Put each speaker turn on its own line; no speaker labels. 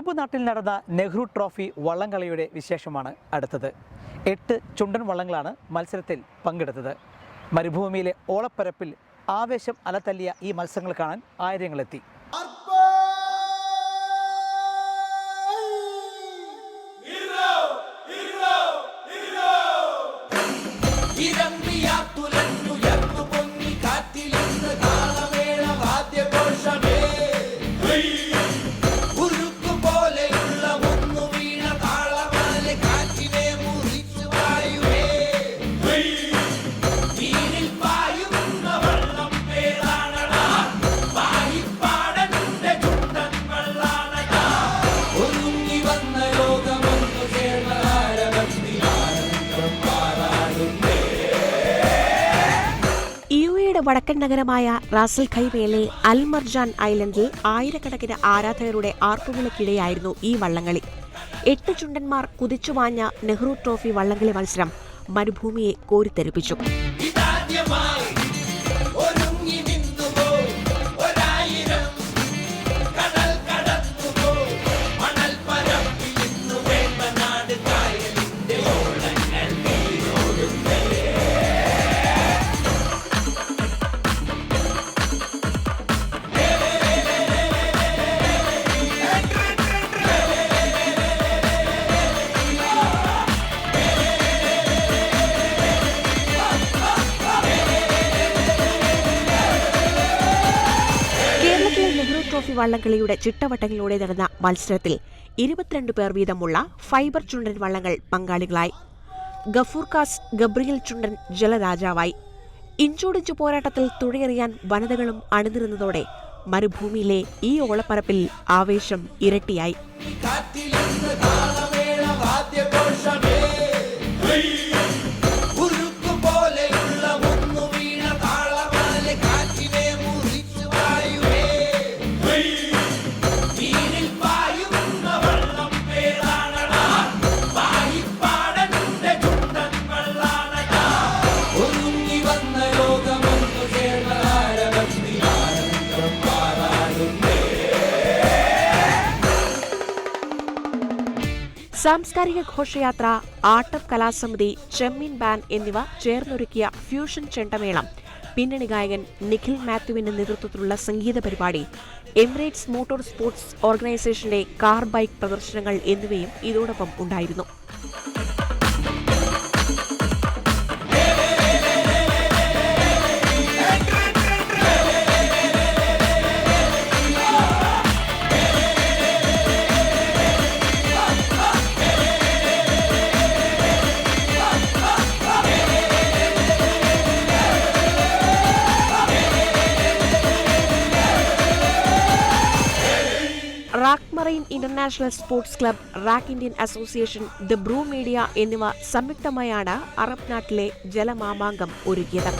Arab നാട്ടിൽ നടന്ന Nehru trophy വള്ളംകളിയുടെ വിശേഷമാണ് അടുത്തത്. എട്ട് ചുണ്ടൻ വള്ളങ്ങളാണ് മത്സരത്തിൽ പങ്കെടുത്തത്. മരുഭൂമിയിലെ ഓളപ്പരപ്പിൽ ആവേശം അലതല്ലിയ ഈ മത്സരങ്ങൾ കാണാൻ ആയിരങ്ങളെത്തി
ഇയുഎയുടെ വടക്കൻ നഗരമായ റാസൽ ഖൈമയിലെ അൽമർജാൻ ഐലൻഡിൽ ആയിരക്കണക്കിന് ആരാധകരുടെ ആർപ്പുവിളക്കിടെയായിരുന്നു ഈ വള്ളംകളി. എട്ട് ചുണ്ടന്മാർ കുതിച്ചുവാഞ്ഞ നെഹ്റു ട്രോഫി വള്ളംകളി മത്സരം മരുഭൂമിയെ കോരിത്തെറിപ്പിച്ചു. ട്രോഫി വള്ളംകളിയുടെ ചിട്ടവട്ടങ്ങളിലൂടെ നടന്ന മത്സരത്തിൽ ഇരുപത്തിരണ്ട് പേർ വീതമുള്ള ഫൈബർ ചുണ്ടൻ വള്ളങ്ങൾ പങ്കാളികളായി. ഗഫൂർ കാസ് ഗബ്രിയൽ ചുണ്ടൻ ജലരാജാവായി. ഇഞ്ചോടിഞ്ചു പോരാട്ടത്തിൽ തുഴയെറിയാൻ വനിതകളും അണിനിരുന്നതോടെ മരുഭൂമിയിലെ ഈ ഓളപ്പരപ്പിൽ ആവേശം ഇരട്ടിയായി. സാംസ്കാരിക ഘോഷയാത്ര ആട്ടം കലാസമിതി ചെമ്മീൻ ബാൻഡ് എന്നിവ ചേർന്നൊരുക്കിയ ഫ്യൂഷൻ ചെണ്ടമേളം പിന്നണി ഗായകൻ നിഖിൽ മാത്യുവിന്റെ നേതൃത്വത്തിലുള്ള സംഗീത പരിപാടി എമിറേറ്റ്സ് മോട്ടോർ സ്പോർട്സ് ഓർഗനൈസേഷന്റെ കാർ ബൈക്ക് പ്രദർശനങ്ങൾ എന്നിവയും ഇതോടൊപ്പം ഉണ്ടായിരുന്നു. RAK marine international sports club RAK Indian association the brew media എന്നിവ സംയുക്തമായാണ് അറബ് നാട്ടിലെ ജലമാമാങ്കം ഒരുക്കിയത്.